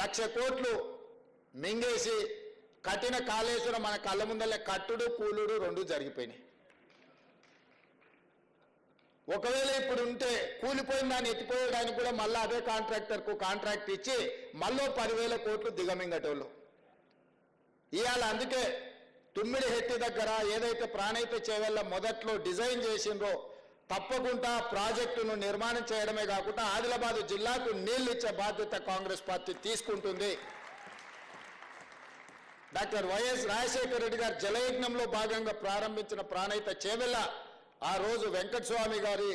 లక్ష కోట్లు మింగేసి కఠిన కాళేశ్వరం మన కళ్ళ ముందలే కట్టుడు కూలుడు రెండు జరిగిపోయినాయి. ఒకవేళ ఇప్పుడు ఉంటే కూలిపోయిన దాన్ని ఎత్తిపోయడానికి కూడా మళ్ళీ అదే కాంట్రాక్టర్కు కాంట్రాక్ట్ ఇచ్చి మళ్ళీ పదివేల కోట్లు దిగమింగటోళ్ళు. ఇవాళ అందుకే తుమ్మిడి హెట్టి దగ్గర ఏదైతే ప్రాణైత చేవెళ్ళ మొదట్లో డిజైన్ చేసిండ్రో తప్పకుండా ప్రాజెక్టును నిర్మాణం చేయడమే కాకుండా ఆదిలాబాద్ జిల్లాకు నీళ్ళు ఇచ్చే బాధ్యత కాంగ్రెస్ పార్టీ తీసుకుంటుంది. Doctor Y S Rajasekhara Reddy గారు జలయజ్ఞంలో భాగంగా ప్రారంభించిన ప్రాణయిత చేవెళ్ళ ఆ రోజు వెంకటస్వామి గారి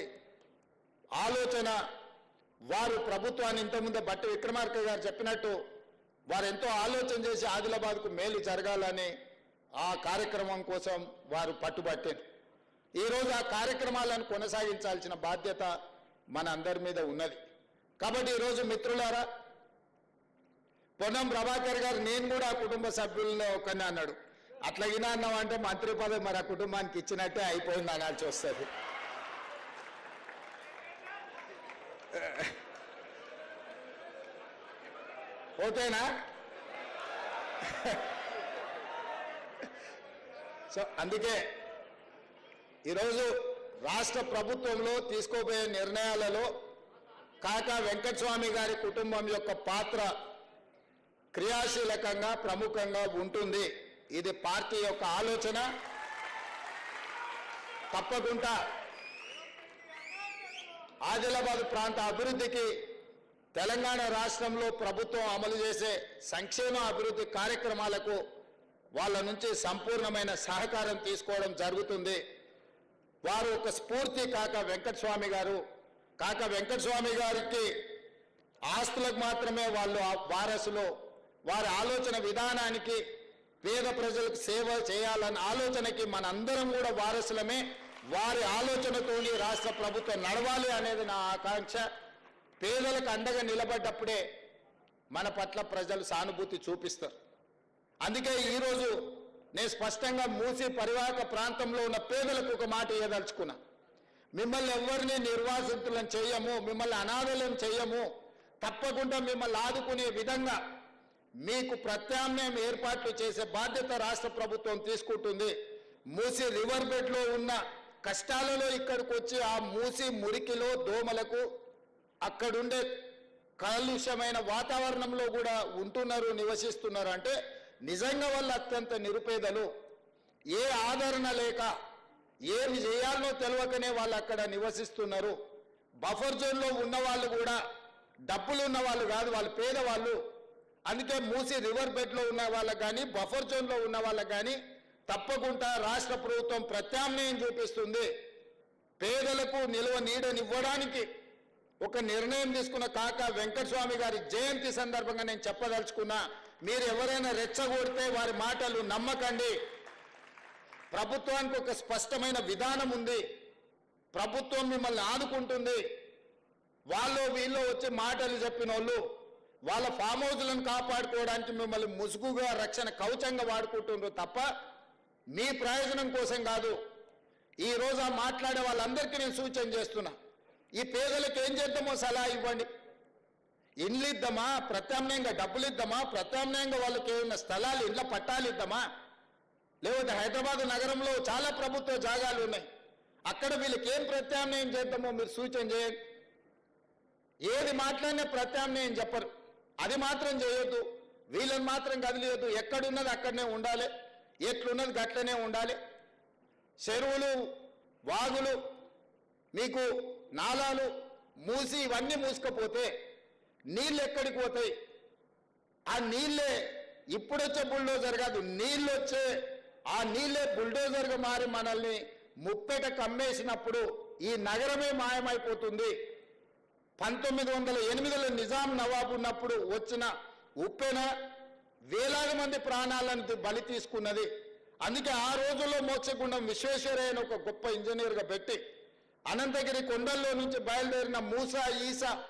ఆలోచన వారు ప్రభుత్వాన్ని ఇంతకుముందే బట్టి విక్రమార్క గారు చెప్పినట్టు వారు ఎంతో ఆలోచన చేసి ఆదిలాబాద్కు మేలు జరగాలని ఆ కార్యక్రమం కోసం వారు పట్టుబట్టారు ఈరోజు ఆ కార్యక్రమాలను కొనసాగించాల్సిన బాధ్యత మన అందరి మీద ఉన్నది. కాబట్టి ఈరోజు మిత్రులారా పొన్నం ప్రభాకర్ గారు నేను కూడా ఆ కుటుంబ సభ్యుల్లో ఒకరిని అన్నాడు. అట్లా అన్నావు అంటే మంత్రి పదవి మరి ఆ కుటుంబానికి ఇచ్చినట్టే అయిపోయింది అనాల్సి వస్తుంది. ఓకేనా? సో అందుకే ఈరోజు రాష్ట్ర ప్రభుత్వంలో తీసుకోబోయే నిర్ణయాలలో కాకా వెంకటస్వామి గారి కుటుంబం యొక్క పాత్ర క్రియాశీలకంగా ప్రముఖంగా ఉంటుంది. ఇది పార్టీ యొక్క ఆలోచన. తప్పకుండా ఆదిలాబాద్ ప్రాంత అభివృద్ధికి తెలంగాణ రాష్ట్రంలో ప్రభుత్వం అమలు చేసే సంక్షేమ అభివృద్ధి కార్యక్రమాలకు వాళ్ళ నుంచి సంపూర్ణమైన సహకారం తీసుకోవడం జరుగుతుంది. వారు ఒక స్ఫూర్తి కాక వెంకటస్వామి గారు కాక వెంకటస్వామి గారికి ఆస్తులకు మాత్రమే వాళ్ళు ఆ వారసులు. వారి ఆలోచన విధానానికి పేద ప్రజలకు సేవ చేయాలన్న ఆలోచనకి మనందరం కూడా వారసులమే. వారి ఆలోచనతోని రాష్ట్ర ప్రభుత్వం నడవాలి అనేది నా ఆకాంక్ష. పేదలకు అండగా నిలబడ్డప్పుడే మన పట్ల ప్రజలు సానుభూతి చూపిస్తారు. అందుకే ఈరోజు నేను స్పష్టంగా మూసి పరివాహక ప్రాంతంలో ఉన్న పేదలకు ఒక మాట ఇవ్వదలుచుకున్నా మిమ్మల్ని ఎవరిని నిర్వాసితులను చేయము మిమ్మల్ని అనాథలను చేయము తప్పకుండా మిమ్మల్ని ఆదుకునే విధంగా మీకు ప్రత్యామ్నాయం ఏర్పాట్లు చేసే బాధ్యత రాష్ట్ర ప్రభుత్వం తీసుకుంటుంది. మూసి రివర్ బెడ్లో ఉన్న కష్టాలలో ఇక్కడికి వచ్చి ఆ మూసి మురికిలో దోమలకు అక్కడుండే కాలుష్యమైన వాతావరణంలో కూడా ఉంటున్నారు నివసిస్తున్నారు అంటే నిజంగా వాళ్ళు అత్యంత నిరుపేదలు. ఏ ఆదరణ లేక ఏమి చేయాలో తెలియకనే వాళ్ళు అక్కడ నివసిస్తున్నారు. బఫర్ జోన్లో ఉన్న వాళ్ళు కూడా డబ్బులు ఉన్న వాళ్ళు కాదు వాళ్ళు పేదవాళ్ళు. అందుకే మూసి రివర్ బెడ్లో ఉన్న వాళ్ళకు కానీ బఫర్ జోన్లో ఉన్న వాళ్ళకు కానీ తప్పకుండా రాష్ట్ర ప్రభుత్వం ప్రత్యామ్నాయం చూపిస్తుంది. పేదలకు నిల్వ నీడనివ్వడానికి ఒక నిర్ణయం తీసుకున్న కాక వెంకటస్వామి గారి జయంతి సందర్భంగా నేను చెప్పదలుచుకున్నా. మీరు ఎవరైనా రెచ్చగొడితే వారి మాటలు నమ్మకండి. ప్రభుత్వానికి ఒక స్పష్టమైన విధానం ఉంది. ప్రభుత్వం మిమ్మల్ని ఆదుకుంటుంది. వాళ్ళు వీళ్ళు వచ్చి మాటలు చెప్పిన వాళ్ళు వాళ్ళ ఫామ్ హౌస్లను కాపాడుకోవడానికి మిమ్మల్ని ముసుగుగా రక్షణ కవచంగా వాడుకుంటుండ్రు తప్ప మీ ప్రయోజనం కోసం కాదు. ఈ రోజు ఆ మాట్లాడే వాళ్ళందరికీ నేను సూచన చేస్తున్నా. ఈ పేదలకు ఏం చేద్దామో సలహా ఇవ్వండి. ఇండ్లు ఇద్దామా ప్రత్యామ్నాయంగా డబ్బులు ఇద్దామా ప్రత్యామ్నాయంగా వాళ్ళకి ఏమైనా స్థలాలు ఇండ్ల పట్టాలు ఇద్దామా లేకపోతే హైదరాబాద్ నగరంలో చాలా ప్రభుత్వ జాగాలు ఉన్నాయి. అక్కడ వీళ్ళకి ఏం ప్రత్యామ్నాయం చేద్దామో మీరు సూచన చేయండి. ఏది మాట్లాడినా ప్రత్యామ్నాయం చెప్పరు. అది మాత్రం చేయొద్దు. వీళ్ళని మాత్రం కదిలియొద్దు. ఎక్కడున్నది అక్కడనే ఉండాలి. ఎట్లున్నది గట్లనే ఉండాలి. చెరువులు వాగులు మీకు నాలాలు మూసి ఇవన్నీ మూసుకపోతే నీళ్ళు ఎక్కడికి పోతాయి? ఆ నీళ్ళే ఇప్పుడొచ్చే బుల్డోజర్ కాదు నీళ్ళు వచ్చే ఆ నీళ్ళే బుల్డోజర్గా మారి మనల్ని ముప్పెట కమ్మేసినప్పుడు ఈ నగరమే మాయమైపోతుంది. పంతొమ్మిది వందల ఎనిమిదిలో నిజాం నవాబు ఉన్నప్పుడు వచ్చిన ఉప్పెన వేలాది మంది ప్రాణాలను బలి తీసుకున్నది. అందుకే ఆ రోజుల్లో మోక్షగుండం విశ్వేశ్వరయ్యను ఒక గొప్ప ఇంజనీర్గా పెట్టి అనంతగిరి కొండల్లో నుంచి బయలుదేరిన మూసా ఈసా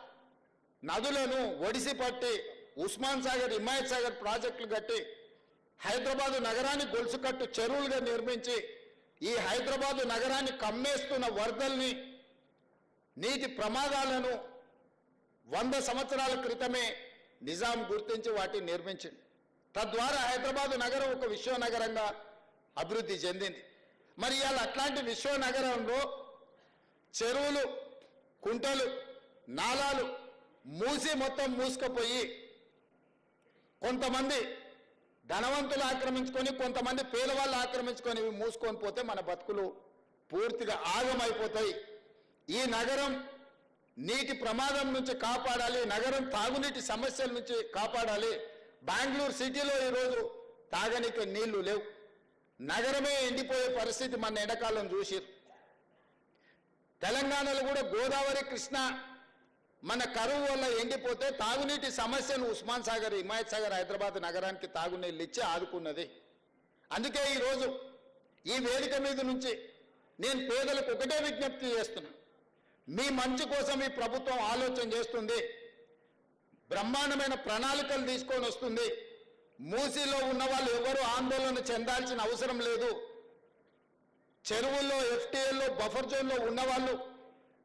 నదులను ఒడిసి పట్టి ఉస్మాన్ సాగర్ హిమాయత్ సాగర్ ప్రాజెక్టులు కట్టి హైదరాబాదు నగరాన్ని గొలుసుకట్టు చెరువులుగా నిర్మించి ఈ హైదరాబాదు నగరాన్ని కమ్మేస్తున్న వరదల్ని నీటి ప్రమాదాలను వంద సంవత్సరాల క్రితమే నిజాం గుర్తించి వాటిని నిర్మించింది. తద్వారా హైదరాబాదు నగరం ఒక విశ్వనగరంగా అభివృద్ధి చెందింది. మరి ఇవాళ అట్లాంటి విశ్వనగరంలో చెరువులు కుంటలు నాలాలు మూసి మొత్తం మూసుకుపోయి కొంతమంది ధనవంతులు ఆక్రమించుకొని కొంతమంది పేదవాళ్ళు ఆక్రమించుకొని మూసుకొని పోతే మన బతుకులు పూర్తిగా ఆగమైపోతాయి. ఈ నగరం నీటి ప్రమాదం నుంచి కాపాడాలి నగరం తాగునీటి సమస్యల నుంచి కాపాడాలి. బెంగళూరు సిటీలో ఈరోజు తాగనీకి నీళ్ళు లేవు. నగరమే ఎండిపోయే పరిస్థితి మన ఎండాకాలం చూసిరు తెలంగాణలో కూడా గోదావరి కృష్ణ మన కరువు వల్ల ఎండిపోతే తాగునీటి సమస్యను ఉస్మాన్ సాగర్ హిమాయత్ సాగర్ హైదరాబాద్ నగరానికి తాగునీళ్ళు ఇచ్చి ఆదుకున్నది. అందుకే ఈరోజు ఈ వేదిక మీద నుంచి నేను పేదలకు ఒకటే విజ్ఞప్తి చేస్తున్నా. మీ మంచి కోసం ఈ ప్రభుత్వం ఆలోచన చేస్తుంది. బ్రహ్మాండమైన ప్రణాళికలు తీసుకొని వస్తుంది. మూసీలో ఉన్న వాళ్ళు ఎవరు ఆందోళన చెందాల్సిన అవసరం లేదు. చెరువుల్లో ఎఫ్టీఎల్లో బఫర్ జోన్లో ఉన్నవాళ్ళు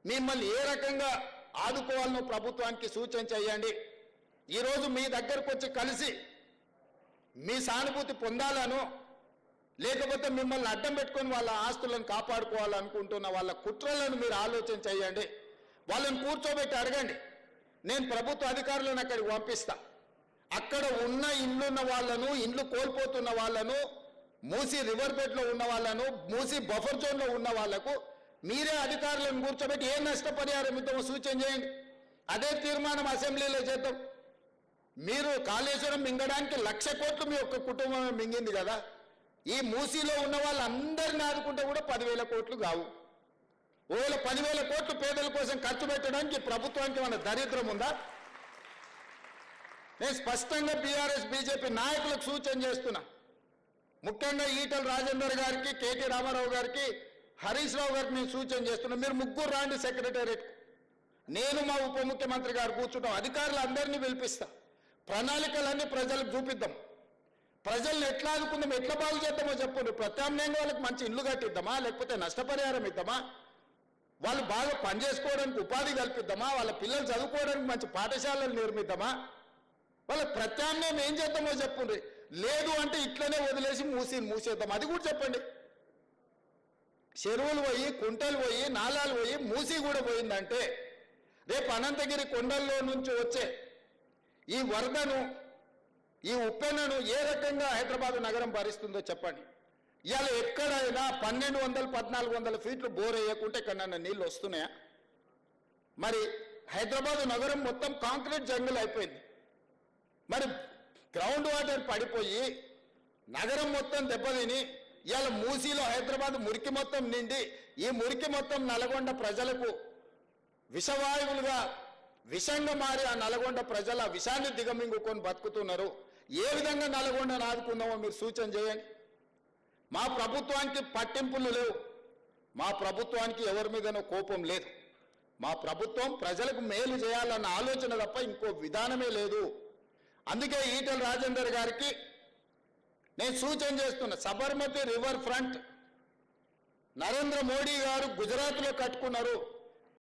మిమ్మల్ని ఏ రకంగా ఆదుకోవాలను ప్రభుత్వానికి సూచన చేయండి. ఈరోజు మీ దగ్గరకు వచ్చి కలిసి మీ సానుభూతి పొందాలను లేకపోతే మిమ్మల్ని అడ్డం పెట్టుకొని వాళ్ళ ఆస్తులను కాపాడుకోవాలనుకుంటున్న వాళ్ళ కుట్రలను మీరు ఆలోచన చేయండి. వాళ్ళని కూర్చోబెట్టి అడగండి. నేను ప్రభుత్వ అధికారులను అక్కడికి పంపిస్తా. అక్కడ ఉన్న ఇండ్లున్న వాళ్ళను ఇండ్లు కోల్పోతున్న వాళ్ళను మూసి రివర్ బెడ్లో ఉన్న వాళ్ళను మూసి బఫర్ జోన్లో ఉన్న వాళ్ళకు మీరే అధికారులను కూర్చోబెట్టి ఏ నష్టపరిహారం ఇద్దామో సూచన చేయండి. అదే తీర్మానం అసెంబ్లీలో చేద్దాం. మీరు కాళేశ్వరం మింగడానికి లక్ష కోట్లు మీ యొక్క కుటుంబం మింగింది కదా. ఈ మూసీలో ఉన్న వాళ్ళందరిని ఆదుకుంటే కూడా పదివేల కోట్లు కావు. ఒకవేళ పదివేల కోట్లు పేదల కోసం ఖర్చు పెట్టడానికి ప్రభుత్వానికి మన దరిద్రం ఉందా? నేను స్పష్టంగా బీఆర్ఎస్ బీజేపీ నాయకులకు సూచన చేస్తున్నా. ముఖ్యంగా ఈటల రాజేందర్ గారికి కేటీ రామారావు గారికి హరీష్ రావు గారికి నేను సూచన చేస్తున్నా మీరు ముగ్గురు రాండి సెక్రటేరియట్. నేను మా ఉప ముఖ్యమంత్రి గారు కూర్చుంటాం అధికారులు అందరినీ పిలిపిస్తా. ప్రణాళికలన్నీ ప్రజలకు చూపిద్దాం. ప్రజల్ని ఎట్లా ఆదుకుందాం ఎట్లా బాగు చేద్దామో చెప్పండి ప్రత్యామ్నాయంగా వాళ్ళకి మంచి ఇల్లు కట్టిద్దామా లేకపోతే నష్టపరిహారం ఇద్దామా? వాళ్ళు బాగా పనిచేసుకోవడానికి ఉపాధి కల్పిద్దామా? వాళ్ళ పిల్లలు చదువుకోవడానికి మంచి పాఠశాలలు నిర్మిద్దామా? వాళ్ళ ప్రత్యామ్నాయం ఏం చేద్దామో చెప్పండి లేదు అంటే ఇట్లనే వదిలేసి మూసి మూసేద్దాం. అది కూడా చెప్పండి. చెరువులు పోయి కుంటలు పోయి నాలాలు పోయి మూసి కూడా పోయిందంటే రేపు అనంతగిరి కొండల్లో నుంచి వచ్చే ఈ వరదను ఈ ఉప్పెనను ఏ రకంగా హైదరాబాద్ నగరం భరిస్తుందో చెప్పండి. ఇవాళ ఎక్కడైనా పన్నెండు వందలు పద్నాలుగు వందల ఫీట్లు బోర్ వేయకుంటే ఎక్కడన్నా నీళ్ళు వస్తున్నాయా? మరి హైదరాబాద్ నగరం మొత్తం కాంక్రీట్ జంగుల్ అయిపోయింది. మరి గ్రౌండ్ వాటర్ పడిపోయి నగరం మొత్తం దెబ్బతిని ఇవాళ మూసీలో హైదరాబాద్ మురికి మొత్తం నిండి ఈ మురికి మొత్తం నల్గొండ ప్రజలకు విషవాయువులుగా విషంగా మారి ఆ నల్గొండ ప్రజల విషాన్ని దిగమింగుకొని బతుకుతున్నారు. ఏ విధంగా నల్గొండను ఆదుకుందామో మీరు సూచన చేయండి. మా ప్రభుత్వానికి పట్టింపులు లేవు. మా ప్రభుత్వానికి ఎవరి మీదనో కోపం లేదు. మా ప్రభుత్వం ప్రజలకు మేలు చేయాలన్న ఆలోచన తప్ప ఇంకో విధానమే లేదు. అందుకే ఈటల రాజేందర్ గారికి నేను సూచన చేస్తున్నా సబర్మతి రివర్ ఫ్రంట్ నరేంద్ర మోడీ గారు గుజరాత్లో కట్టుకున్నారు.